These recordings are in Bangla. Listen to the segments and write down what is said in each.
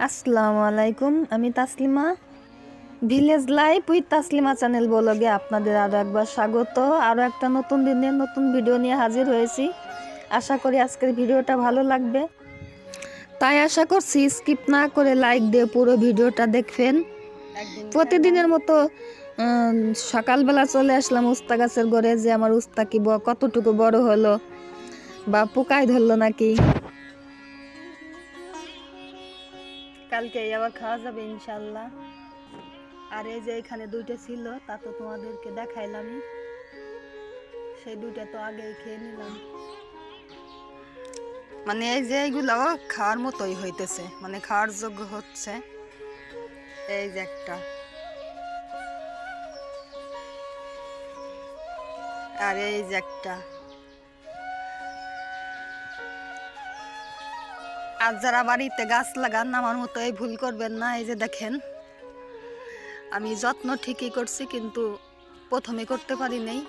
আসসালামু আলাইকুম আমি Taslima. Village life with Taslima channel বলগে আপনাদের আরও একবার স্বাগত। আরও একটা নতুন দিনে নতুন ভিডিও নিয়ে হাজির হয়েছি। আশা করি আজকের ভিডিওটা ভালো লাগবে। তাই আশা করছি স্কিপ না করে লাইক দিয়ে পুরো ভিডিওটা দেখবেন। প্রতিদিনের মতো সকালবেলা চলে আসলাম উস্তা গাছের গড়ে যে আমার উস্তা কি কতটুকু বড় হলো বা পোকায় ধরলো নাকি। কালকে আবার খাওয়া যাবে ইনশাল্লাহ। আর এই যে এখানে দুইটা ছিল, তা তো তোমাদেরকে দেখাইলামই সেই দুইটা তো আগেই খেয়ে নিলাম। মানে এই যে এইগুলো খাওয়ার মতোই হইতেছে মানে খাওয়ার যোগ্য হচ্ছে। এই যে একটা। আর এই যে একটা। আর যারা বাড়িতে গাছ লাগান, আমার মতো এই ভুল করবেন না। এই যে দেখেন, আমি যত্ন ঠিকই করছি, কিন্তু প্রথমে করতে পারি নাই।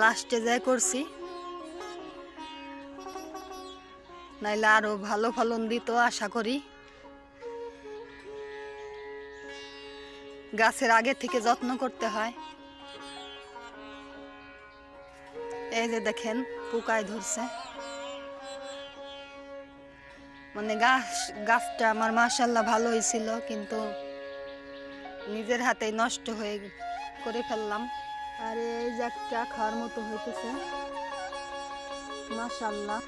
লাস্টে যাই করছি। নাইলে আরও ভালো ফলন দিত, আশা করি। গাছের আগে থেকে যত্ন করতে হয়। এই যে দেখেন, পোকায় ধরছে। মানে গাছ, গাছটা আমার মাশাল্লাহ ভালো হয়েছিল, কিন্তু নিজের হাতে নষ্ট হয়ে করে ফেললাম। আর এই যে একটা খাওয়ার মতো হইতেছে। মাশাল্লাহ।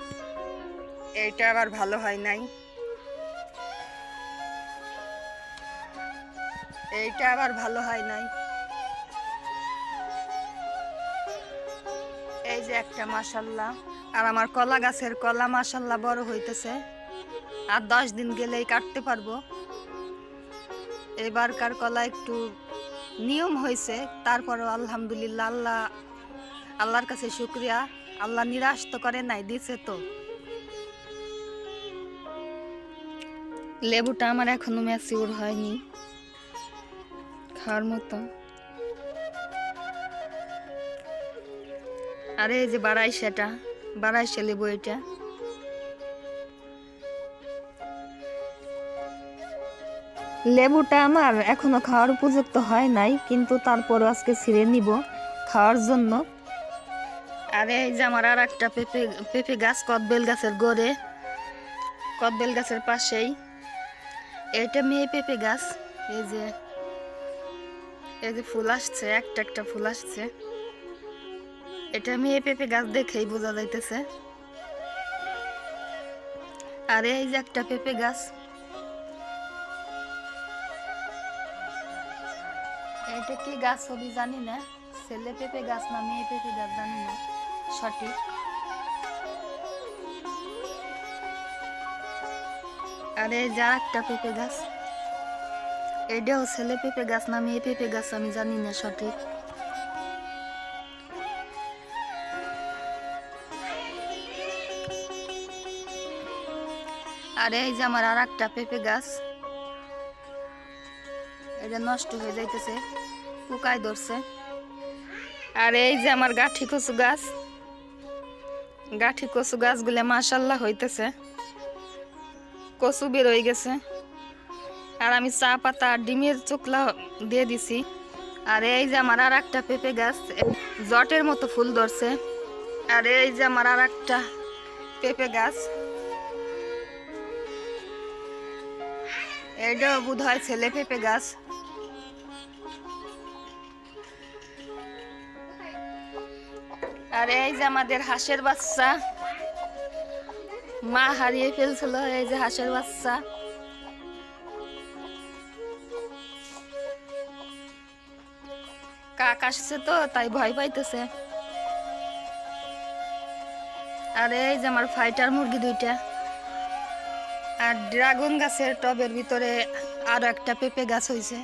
এইটা আবার ভালো হয় নাই। এইটা আবার ভালো হয় নাই। এই যে একটা মাশাল্লাহ। আর আমার কলা গাছের কলা মাশাল্লাহ বড় হইতেছে। আর দশ দিন গেলেই কাটতে পারব। এবারকার কলা একটু নিয়ম হয়েছে, তারপরও আলহামদুলিল্লাহ আল্লাহ, আল্লাহর কাছে শুক্রিয়া। আল্লাহ নিরাশ তো করে নাই, দিছে তো। লেবুটা আমার এখনও ম্যাচিউর হয়নি, খাওয়ার মতো। আরে এই যে বাড়াইশাটা বাড়াইশা লেবু এটা। লেবুটা আমার এখনও খাওয়ার উপযুক্ত হয় নাই, কিন্তু তারপরও আজকে ছিঁড়ে নিব খাওয়ার জন্য। আরে, এই যে আমার আর একটা পেঁপে পেঁপে গাছ, কদবেল গাছের গোড়ে। কদবেল গাছের পাশেই। এটা মেয়ে পেঁপে গাছ। এই যে এই যে ফুল আসছে, একটা একটা ফুল আসছে। এটা মেয়ে পেঁপে গাছ দেখেই বোঝা যাইতেছে। আর, এই যে একটা পেঁপে গাছ। কি গাছ হবে জানি না, ছেলে পেঁপে গাছ না মেয়ে পেঁপে গাছ জানি না, সঠিক? আর এই যা একটা পেঁপে গাছ। এটাও ছেলে পেঁপে গাছ না মেয়ে পেঁপে গাছ আমি জানি না, সঠিক? আর এই যে আমার আর একটা পেঁপে গাছ, এটা নষ্ট হয়ে যাইতেছে। পোকায় ধরছে। আর এই যে আমার গাঠি কচু গাছ। গাঠি কচু গাছগুলো মাশাল্লাহ হইতেছে। কচু বের হয়ে গেছে। আর আমি চা পাতা আর ডিমের চোকলা দিয়ে দিছি। আর এই যে আমার আর একটা পেঁপে গাছ জটের মতো ফুল ধরছে। আর এই যে আমার আর একটা পেঁপে গাছ। এটাও বোধ হয় ছেলে পেঁপে গাছ। আর এই যে আমাদের হাঁসের বাচ্চা। মা হারিয়ে ফেলছিল এই যে হাঁসের বাচ্চা। কাক আসছে তো, তাই ভয় পাইতেছে। আর এই যে আমার ফাইটার মুরগি দুইটা। আর ড্রাগন গাছের টবের ভিতরে আরও একটা পেঁপে গাছ হয়েছে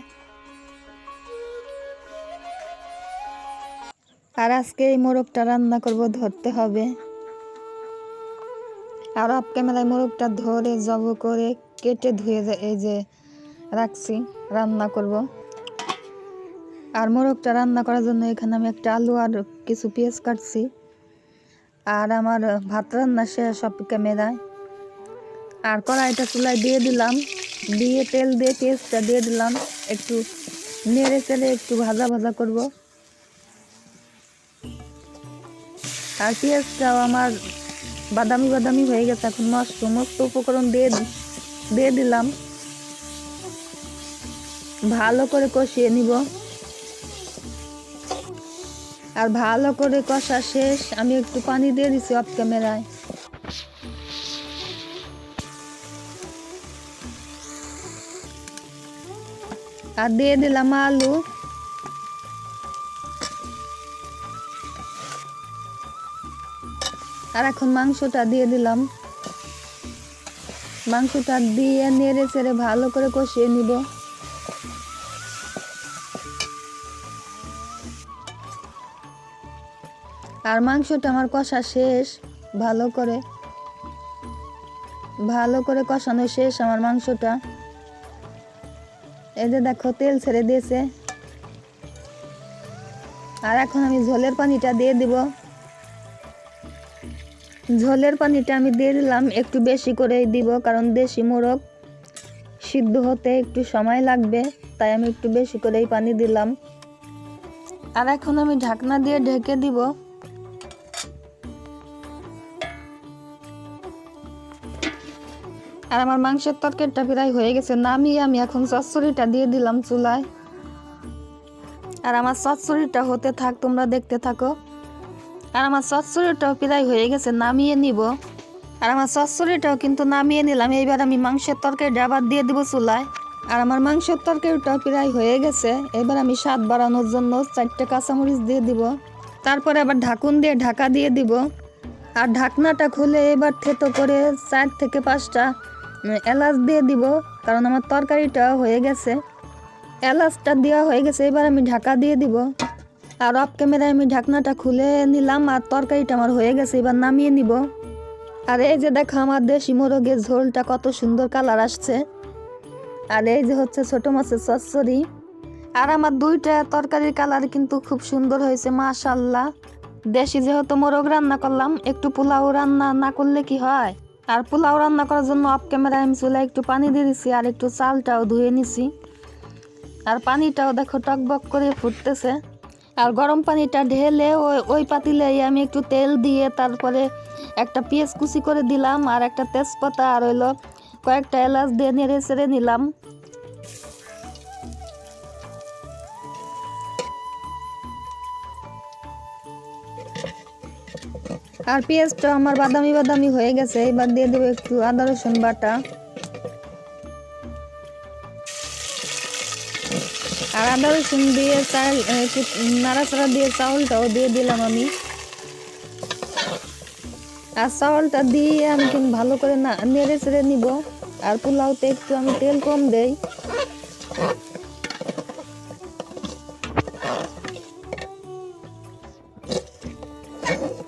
আর আজকে এই মোরগটা রান্না করব, ধরতে হবে। আর আপ ক্যামেরায় মোরগটা ধরে, জব করে কেটে ধুয়ে এই যে রাখছি, রান্না করব। আর মোরগটা রান্না করার জন্য এখানে আমি একটা আলু আর কিছু পেঁয়াজ কাটছি। আর আমার ভাত রান্না শেষ সব ক্যামেরায়। আর কড়াইটা চুলায় দিয়ে দিলাম। দিয়ে তেল দিয়ে পেঁয়াজটা দিয়ে দিলাম। একটু নেড়ে চেড়ে একটু ভাজা ভাজা করব। আর পেঁয়াজটাও আমার বাদামি বাদামি হয়ে গেছে, এখন মস্ত সমস্ত উপকরণ দিয়ে দিয়ে দিলাম। ভালো করে কষিয়ে নিব। আর ভালো করে কষা শেষ, আমি একটু পানি দিয়ে দিছি অফ ক্যামেরায় আর দিয়ে দিলাম আলু। আর এখন মাংসটা দিয়ে দিলাম। মাংসটা দিয়ে নেড়ে চেড়ে ভালো করে কষিয়ে নিব। আর মাংসটা আমার কষা শেষ, ভালো করে ভালো করে কষানো শেষ আমার মাংসটা। এই যে দেখো, তেল ছেড়ে দিয়েছে। আর এখন আমি ঝোলের পানিটা দিয়ে দিব। ঝোলের পানিটা আমি দিয়ে দিলাম। একটু বেশি করেই দিব, কারণ দেশি মোরগ সিদ্ধ হতে একটু সময় লাগবে, তাই আমি একটু বেশি করেই পানি দিলাম। আর এখন আমি ঢাকনা দিয়ে ঢেকে দিব। আর আমার মাংসের তরকারিটা প্রায় হয়ে গেছে, নামিয়ে আমি এখন চচ্চড়িটা দিয়ে দিলাম চুলায়। আর আমার চচ্চড়িটা হতে থাক, তোমরা দেখতে থাকো। আর আমার চচ্চড়িটাও প্রায় হয়ে গেছে, নামিয়ে নিব। আর আমার চচ্চড়িটাও কিন্তু নামিয়ে নিলাম। এইবার আমি মাংসের তরকারিটা আবার দিয়ে দিব চুলায়। আর আমার মাংসের তরকারিটাও প্রায় হয়ে গেছে। এবার আমি স্বাদ বাড়ানোর জন্য চারটে কাঁচামরিচ দিয়ে দিব। তারপরে আবার ঢাকুন দিয়ে ঢাকা দিয়ে দিব। আর ঢাকনাটা খুলে এবার থেতো করে চার থেকে পাঁচটা এলাচ দিয়ে দিব, কারণ আমার তরকারিটা হয়ে গেছে। এলাচটা দেওয়া হয়ে গেছে, এবার আমি ঢাকা দিয়ে দিব। আর অফ ক্যামেরায় আমি ঢাকনাটা খুলে নিলাম আর তরকারিটা আমার হয়ে গেছে, এবার নামিয়ে নিব। আর এই যে দেখো আমার দেশি মোরগের ঝোলটা কত সুন্দর কালার আসছে। আর এই যে হচ্ছে ছোট মাছের চচ্চড়ি। আর আমার দুইটা তরকারির কালার কিন্তু খুব সুন্দর হয়েছে মাশাল্লাহ দেশি যেহেতু মোরগ রান্না করলাম, একটু পোলাও রান্না না করলে কি হয়? আর পোলাও রান্না করার জন্য অফ ক্যামেরায় আমি চুলে একটু পানি দিয়ে দিছি আর একটু চালটাও ধুয়ে নিছি। আর পানিটাও দেখো টকবক করে ফুটতেছে। আর গরম পানিটা ঢেলে ওই ওই পাতিলেই আমি একটু তেল দিয়ে তারপরে একটা পেঁয়াজ কুচি করে দিলাম আর একটা তেজপাতা আর হইল কয়েকটা এলাচ দিয়ে নেড়ে চেড়ে নিলাম। আর পেঁয়াজটা আমার বাদামি বাদামি হয়ে গেছে, এবার দিয়ে দেবো একটু আদা রসুন বাটা। আর আদা রসুন দিয়ে চাল নাড়াচাড়া দিয়ে চাউলটাও দিয়ে দিলাম আমি। আর চাউলটা দিয়ে আমি কিন্তু ভালো করে নেড়ে চেড়ে নিব। আর পোলাওতে একটু আমি তেল কম দেই।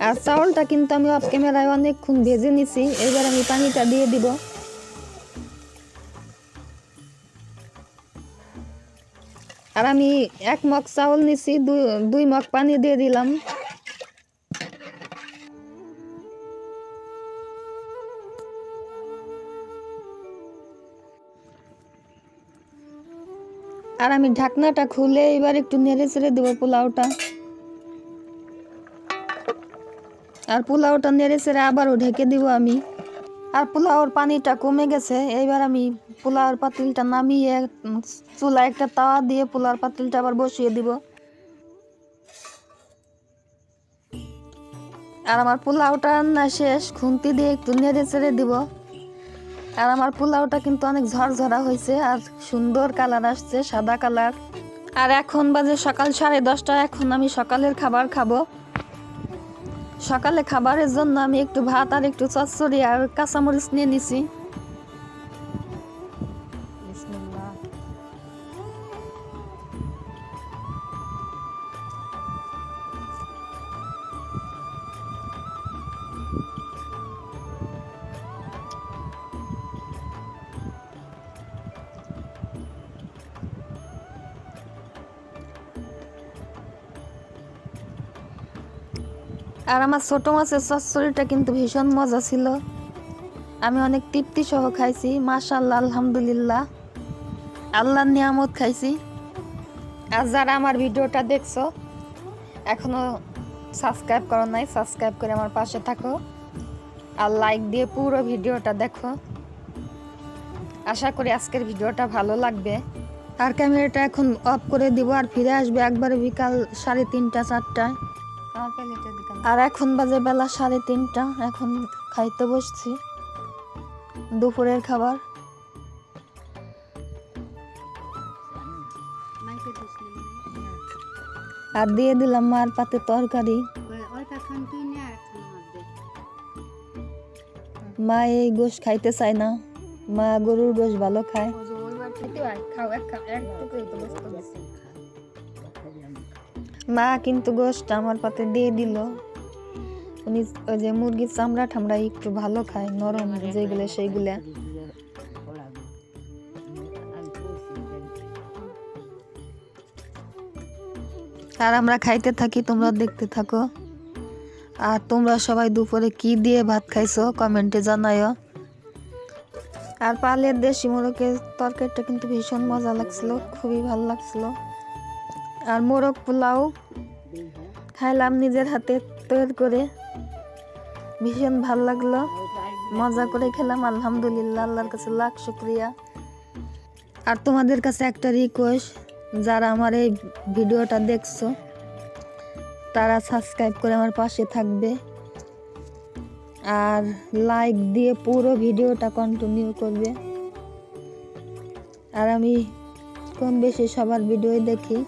আর চাউলটা কিন্তু আমি অফ ক্যামেরায় অনেকক্ষণ ভেজে নিছি। এবার আমি পানিটা দিয়ে দিব। আর আমি এক মগ চাউল নিছি, দুই দুই মগ পানি দিয়ে দিলাম। আর আমি ঢাকনাটা খুলে এবার একটু নেড়ে চেড়ে দেবো পোলাওটা। আর পোলাওটা নেড়ে চেড়ে আবারও ঢেকে দিব আমি। আর পোলাওর পানিটা কমে গেছে, এইবার আমি পোলাওর পাতিলটা নামিয়ে চুলা একটা তাওয়া দিয়ে পোলাওর পাতিলটা আবার বসিয়ে দিব। আর আমার পোলাওটা রান্না শেষ, খুন্তি দিয়ে একটু নেড়ে চেড়ে দিব। আর আমার পোলাওটা কিন্তু অনেক ঝরঝরা হয়েছে, আর সুন্দর কালার আসছে, সাদা কালার। আর এখন বাজে সকাল সাড়ে দশটা, এখন আমি সকালের খাবার খাব। সকালে খাবারের জন্য আমি একটু ভাত আর একটু চচ্চড়ি আর কাঁচামরিচ নিয়ে নিছি। আর আমার ছোট মাছের চচ্চড়িটা কিন্তু ভীষণ মজা ছিল। আমি অনেক তৃপ্তি সহ খাইছি মাশাল্লাহ আলহামদুলিল্লাহ। আল্লাহর নিয়ামত খাইছি। আর যারা আমার ভিডিওটা দেখছ এখনও সাবস্ক্রাইব করো নাই সাবস্ক্রাইব করে আমার পাশে থাকো। আর লাইক দিয়ে পুরো ভিডিওটা দেখো। আশা করি আজকের ভিডিওটা ভালো লাগবে। আর ক্যামেরাটা এখন অফ করে দিব আর ফিরে আসবে একবারে বিকাল সাড়ে তিনটা চারটায় আর এখন বাজে বেলা সাড়ে তিনটা এখন খাইতে বসছি। দুপুরের খাবার। আর দিয়ে দিলাম মার পাতে তরকারি। মা এই গোশ খাইতে চায় না। মা গরুর গোশ ভালো খায়। মা কিন্তু গোশটা আমার পাতে দিয়ে দিল। উনি ওই যে মুরগির চামড়া ঠামড়া একটু ভালো খায় নরম যেগুলো সেইগুলা। আর আমরা খাইতে থাকি, তোমরা দেখতে থাকো। আর তোমরা সবাই দুপুরে কি দিয়ে ভাত খাইছো, কমেন্টে জানাইও আর পালের দেশি মোরগের তরকারিটা কিন্তু ভীষণ মজা লাগছিল, খুবই ভালো লাগছিল। আর মোরগ পোলাও খাইলাম নিজের হাতে তৈরি করে। ভীষণ ভালো লাগল, মজা করে খেলাম, আলহামদুলিল্লাহ, আল্লাহর কাছে লাখ শুক্রিয়া। আর তোমাদের কাছে একটা রিকোয়েস্ট যারা আমার এই ভিডিওটা দেখছ, তারা সাবস্ক্রাইব করে আমার পাশে থাকবে। আর লাইক দিয়ে পুরো ভিডিওটা কন্টিনিউ করবে। আর আমি কম বেশি সবার ভিডিও দেখি।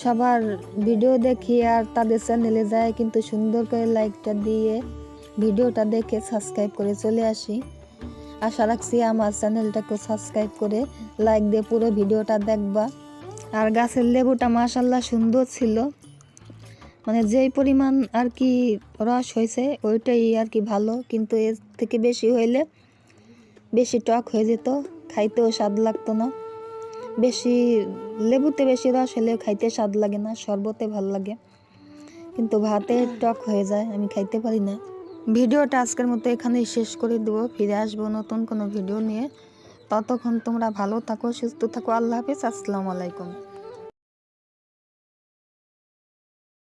সবার ভিডিও দেখি আর তাদের চ্যানেলে যায়, কিন্তু সুন্দর করে লাইকটা দিয়ে ভিডিওটা দেখে সাবস্ক্রাইব করে চলে আসি। আশা রাখছি আমার চ্যানেলটাকে সাবস্ক্রাইব করে লাইক দিয়ে পুরো ভিডিওটা দেখবা। আর গাছের লেবুটা মাশাল্লাহ সুন্দর ছিল। মানে যেই পরিমাণ আর কি রস হয়েছে, ওইটাই আর কি ভালো। কিন্তু এর থেকে বেশি হইলে বেশি টক হয়ে যেত, খাইতেও স্বাদ লাগতো না। বেশি, লেবুতে বেশি রস হলে খাইতে স্বাদ লাগে না, শরবতে ভালো লাগে। কিন্তু ভাতে টক হয়ে যায়, আমি খাইতে পারি না। ভিডিওটা আজকের মতো এখানেই শেষ করে দেবো। ফিরে আসব নতুন কোনো ভিডিও নিয়ে। ততক্ষণ তোমরা ভালো থাকো, সুস্থ থাকো। আল্লাহ হাফিজ। আসসালামু আলাইকুম।